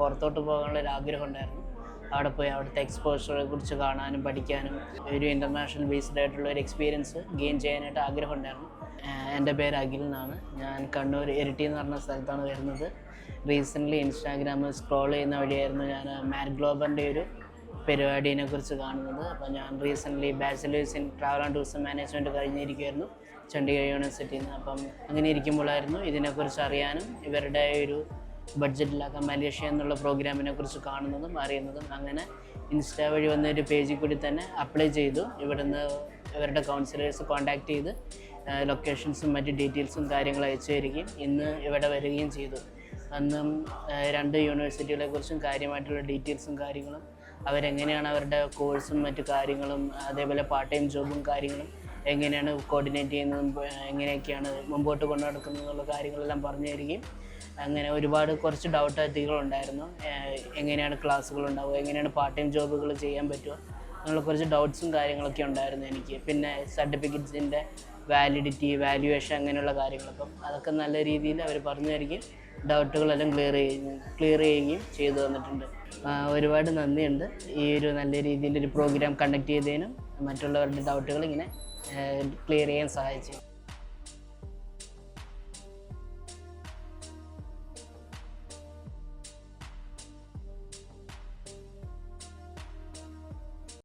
പുറത്തോട്ട് പോകാനുള്ള ഒരു ആഗ്രഹം ഉണ്ടായിരുന്നു. അവിടെ പോയി അവിടുത്തെ എക്സ്പോഷറെ കുറിച്ച് കാണാനും പഠിക്കാനും ഒരു ഇന്റർനാഷണൽ ബേസ്ഡ് ആയിട്ടുള്ള ഒരു എക്സ്പീരിയൻസ് ഗെയിൻ ചെയ്യാനായിട്ട് ആഗ്രഹം ഉണ്ടായിരുന്നു. എന്റെ പേര് അഖിൽ എന്നാണ്. ഞാൻ കണ്ണൂർ ഇരിട്ടി എന്ന് പറഞ്ഞ സ്ഥലത്താണ് വരുന്നത്. റീസെന്റ്ലി ഇൻസ്റ്റാഗ്രാമിൽ സ്ക്രോൾ ചെയ്യുന്ന വഴിയായിരുന്നു ഞാൻ മാറ്റ് ഗ്ലോബറിന്റെ ഒരു പരിപാടിനെ കുറിച്ച് കാണുന്നത്. അപ്പോൾ ഞാൻ recently bachelors in travel and tourism management കഴിഞ്ഞിരിക്കുമായിരുന്നു Chandigarh യൂണിവേഴ്സിറ്റിയിൽ നിന്ന് അപ്പം അങ്ങനെ ഇരിക്കുമ്പോഴായിരുന്നു ഇതിനെക്കുറിച്ച് അറിയാനും ഇവരുടെ ഒരു ബഡ്ജറ്റിലാക്കാൻ മലേഷ്യ എന്നുള്ള പ്രോഗ്രാമിനെ കുറിച്ച് കാണുന്നതും അറിയുന്നതും അങ്ങനെ ഇൻസ്റ്റാ വഴി വന്ന ഒരു പേജിൽ കൂടി തന്നെ അപ്ലൈ ചെയ്തു. ഇവിടുന്ന് ഇവരുടെ കൗൺസിലേഴ്സ് കോൺടാക്ട് ചെയ്ത് ലൊക്കേഷൻസും മറ്റ് ഡീറ്റെയിൽസും കാര്യങ്ങളും അയച്ചു തരികയും ഇന്ന് ഇവിടെ വരികയും ചെയ്തു. അന്നും രണ്ട് യൂണിവേഴ്സിറ്റികളെ കുറിച്ചും കാര്യമായിട്ടുള്ള ഡീറ്റെയിൽസും കാര്യങ്ങളും അവരെങ്ങനെയാണ് അവരുടെ കോഴ്സും മറ്റു കാര്യങ്ങളും അതേപോലെ പാർട്ട് ടൈം ജോബും കാര്യങ്ങളും എങ്ങനെയാണ് കോർഡിനേറ്റ് ചെയ്യുന്നതും എങ്ങനെയൊക്കെയാണ് മുമ്പോട്ട് കൊണ്ടു നടക്കുന്നതെന്നുള്ള കാര്യങ്ങളെല്ലാം പറഞ്ഞു തരികയും അങ്ങനെ ഒരുപാട് കുറച്ച് ഡൗട്ട് അധികങ്ങളുണ്ടായിരുന്നു എങ്ങനെയാണ് ക്ലാസ്സുകൾ ഉണ്ടാവുക എങ്ങനെയാണ് പാർട്ട് ടൈം ജോബുകൾ ചെയ്യാൻ പറ്റുക അങ്ങനെയുള്ള കുറച്ച് ഡൗട്ട്സും കാര്യങ്ങളൊക്കെ ഉണ്ടായിരുന്നു എനിക്ക്. പിന്നെ സർട്ടിഫിക്കറ്റ്സിന്റെ വാലിഡിറ്റി വാല്യുവേഷൻ അങ്ങനെയുള്ള കാര്യങ്ങളൊക്കെ. അതൊക്കെ നല്ല രീതിയിൽ അവർ പറഞ്ഞു തരികയും ഡൗട്ടുകളെല്ലാം ക്ലിയർ ചെയ്യുകയും ക്ലിയർ ചെയ്യുകയും ചെയ്തു തന്നിട്ടുണ്ട്. ഒരുപാട് നന്ദിയുണ്ട് ഈ ഒരു നല്ല രീതിയിൽ ഒരു പ്രോഗ്രാം കണ്ടക്ട് ചെയ്തതിനും. മറ്റുള്ളവരുടെ ഡൗട്ടുകൾ ഇങ്ങനെ ക്ലിയർ ചെയ്യാൻ സഹായിച്ചു.